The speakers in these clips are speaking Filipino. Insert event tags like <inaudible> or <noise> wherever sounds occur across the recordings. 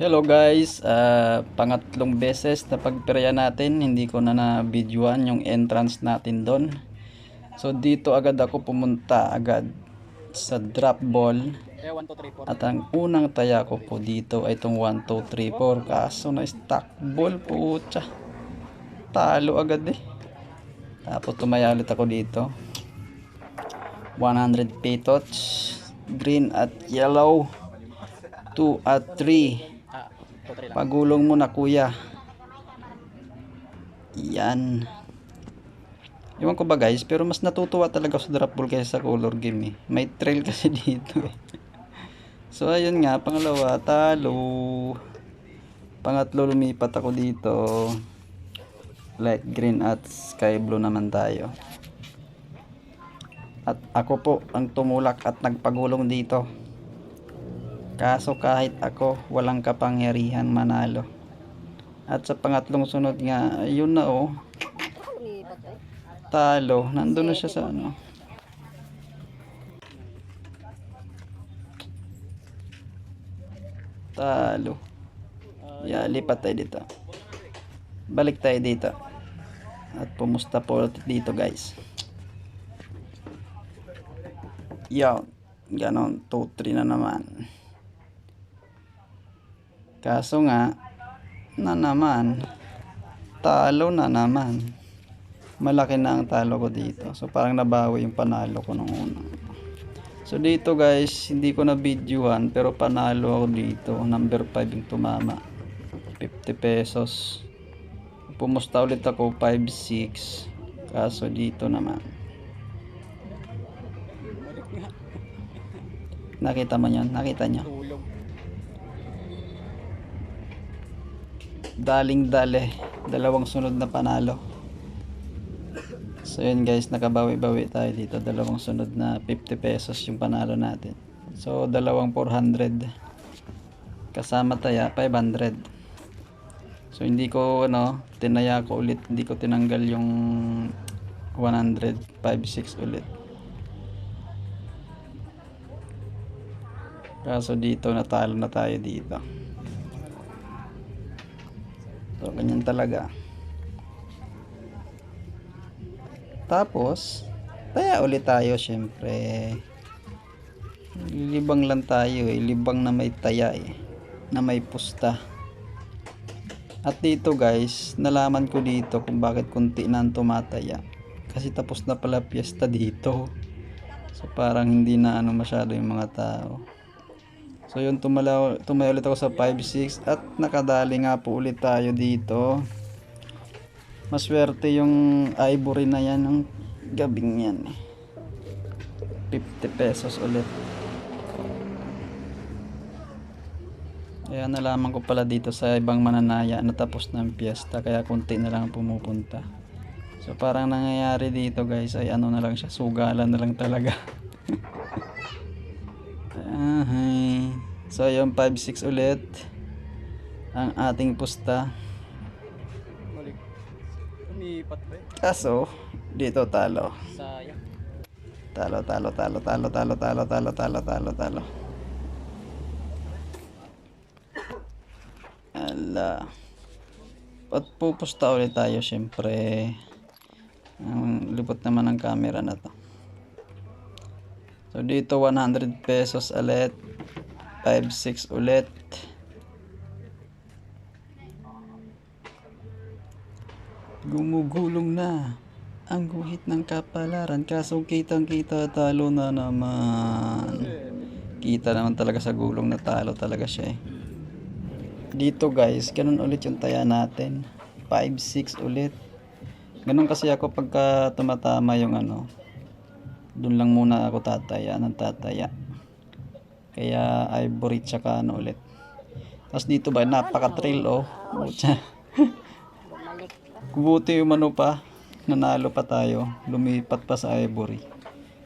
Hello guys, Ah, pangatlong beses na pagperya natin, hindi ko na na-videoan yung entrance natin doon. So dito agad ako pumunta agad sa drop ball Kaya 1, 2, 3, 4. at ang unang taya ko po dito ay itong 1, 2, 3, 4 kaso na stock ball putya. Talo agad eh. Tapos tumaya ulit ako dito. 100 petots, green at yellow, 2 at 3. 2, 3 lang. Pagulong mo na kuya. Yan. Ewan ko ba guys, pero mas natutuwa talaga ako sa drop ball kaysa sa color game eh. May trail kasi <laughs> dito eh. So ayun nga, pangalawa, talo. Pangatlo, lumipat ako dito. Light green at sky blue naman tayo. At ako po ang tumulak at nagpagulong dito. Kaso kahit ako, walang kapangyarihan manalo. At sa pangatlong sunod nga, ayun na oh. Talo. Nandun na siya sa ano. Talo. Yeah, lipat tayo dito. Balik tayo dito. At pumusta po dito guys. Yan. Ganon. 2-3 na naman. Kaso nga, na naman, talo na naman. Malaki na ang talo ko dito. So parang nabawi yung panalo ko nung una. So dito guys, hindi ko na videohan pero panalo ako dito. Number 5 yung tumama. 50 pesos. Pumusta ulit ako 5-6. Kaso dito naman. Nakita mo yun? Nakita nyo? Tulog. Daling dale dalawang sunod na panalo. So yun guys nakabawi-bawi tayo dito. Dalawang sunod na 50 pesos yung panalo natin. So dalawang 400 kasama taya 500 so hindi ko ano tinaya ko ulit. Hindi ko tinanggal yung 100 5-6 ulit. Kaso dito natalo na tayo dito So, ganyan talaga. Tapos, taya ulit tayo syempre. Libang lang tayo eh. Libang na may taya eh. Na may pusta. At dito guys, nalaman ko dito kung bakit kunti na ang tumataya. Kasi tapos na pala piyesta dito. So parang hindi na ano masyado yung mga tao. So yun, tumala, tumaya ulit ako sa 5-6 at nakadali nga po ulit tayo dito. Maswerte yung ivory na yan ng gabing yan. eh. 50 pesos ulit. Kaya nalaman ko pala dito sa ibang mananaya na tapos na ang piyesta kaya konti na lang ang pumupunta. So parang nangyayari dito guys ay ano na lang siya, sugalan na lang talaga. <laughs> So, yung 5-6 ulit. Ang ating pusta. Kaso, dito talo. Talo, talo, talo, talo, talo, talo, talo, talo, talo, talo. Ala. At pupusta ulit tayo, syempre. Ang lipot naman ng camera na to. So, dito 100 pesos ulit. 5-6 ulit. Gumugulong na ang guhit ng kapalaran. Kaso kitang kita talo na naman. Kita naman talaga sa gulong na talo talaga siya eh. Dito guys ganun ulit yung taya natin. 5-6 ulit. Ganun kasi ako pagka tumatama yung ano. Dun lang muna ako tataya ng tataya kaya ivory tsaka ano ulit tapos dito ba napaka trail oh. Kubuti <laughs> yung ano pa, nanalo pa tayo. Lumipat pa sa Ivory.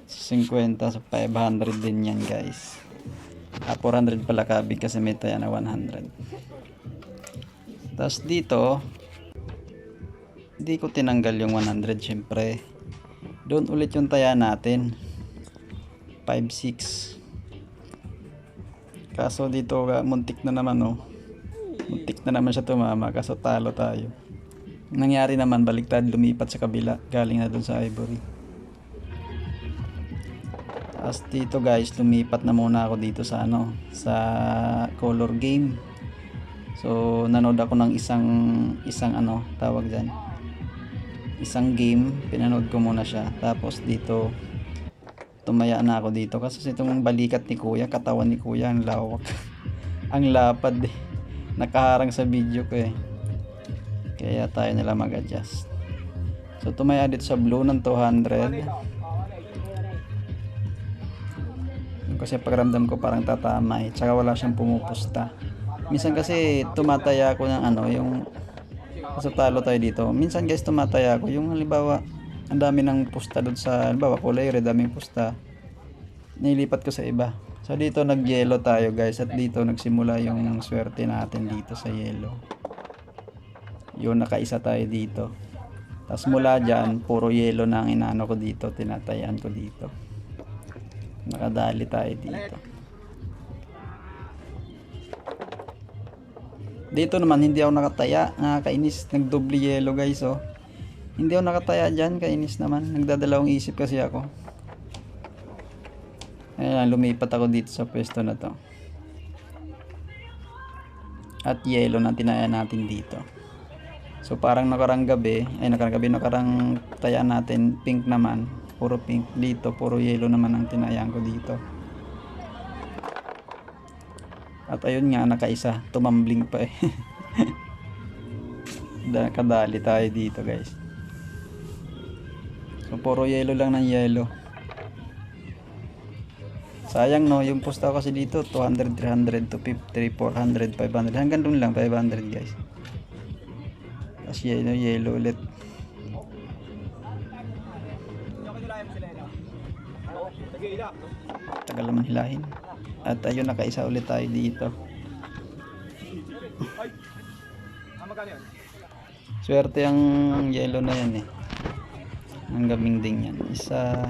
Sa 50 sa 500 din yan guys. Ah, 400 pala kabig kasi may taya na 100. Tapos dito, hindi ko tinanggal yung 100 syempre. Doon ulit yung taya natin. 5-6. Kaso dito, ah, muntik na naman oh. Muntik na naman siya tumama kaso talo tayo. Nangyari naman baliktad lumipat sa kabila galing na dun sa ivory. Tapos dito guys lumipat na muna ako dito sa ano sa color game. So nanood ako ng isang isang ano tawag diyan. Isang game, pinanood ko muna siya. Tapos dito tumaya na ako dito kasi itong balikat ni kuya, katawan ni kuya ang lawak. <laughs> ang lapad eh. Nakaharang sa video ko eh. Kaya tayo nila mag-adjust. So tumaya dito sa blue ng 200. Yung Kasi pakiramdam ko parang tatama eh. Tsaka wala siyang pumupusta. Minsan kasi tumataya ako ng ano, yung sa talo tayo dito. Minsan guys tumataya ako. Yung halimbawa, ang dami ng pusta doon sa, halimbawa kulay red, daming pusta. Nilipat ko sa iba. So dito nag-yellow tayo guys at dito nagsimula yung swerte natin dito sa yellow. Yun nakaisa tayo dito. Tapos mula dyan, puro yellow na ang inano ko dito, tinatayan ko dito. Nakadali tayo dito. Dito naman hindi ako nakataya, nakakainis, nagdoble yellow guys oh. Hindi ako nakataya dyan, kainis naman. Nagdadalawang isip kasi ako. Ayan, lumipat ako dito sa pwesto na to. At yellow na tinaya natin dito. So parang nakarang gabi, ay nakarang gabi, nakarang taya natin, pink naman. Puro pink dito, puro yellow naman ang tinayaan ko dito. At ayun nga, nakaisa, tumambling pa eh. <laughs> Da- Kadali tayo dito guys. Puro yellow lang ng yellow. Sayang no, yung posta ko kasi dito 200, 300, 250, 400, 500. Hanggang doon lang 500 guys. Tapos yellow, yellow ulit. Tagal naman hilahin. At ayun, nakaisa ulit tayo dito. <laughs> Swerte ang yellow na yan eh. Ang gaming ding yan. Isa.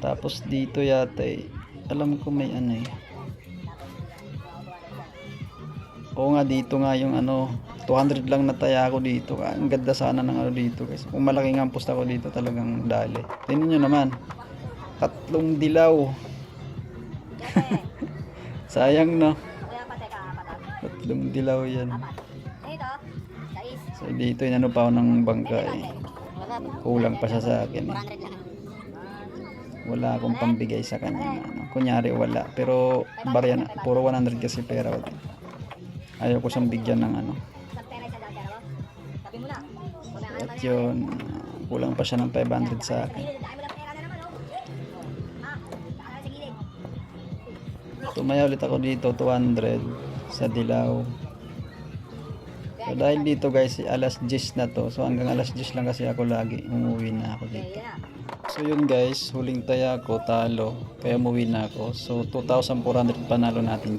Tapos dito yata eh. Alam ko may ano eh. Oo nga dito nga yung ano 200 lang nataya ako dito. Ah, Ang ganda sana ng ano dito guys. Kung malaki nga ang posta ko dito talagang dali. Tingnan nyo naman. Tatlong dilaw. <laughs> Sayang no. Tatlong dilaw yan. So dito inano pa ako ng bangka eh. Kulang pa siya sa akin eh. Wala akong pambigay sa kanya. Ano. Kunyari wala. Pero barya na. Puro 100 kasi pera. Ayaw ko siyang bigyan ng ano. At yun. Kulang pa siya ng 500 sa akin. Tumaya ulit ako dito 200 sa Dilaw. So dahil dito guys alas 10 na to. So hanggang alas 10 lang kasi ako lagi. Umuwi na ako dito. So yun guys, huling taya ko talo. Kaya umuwi na ako. So 2,400 panalo natin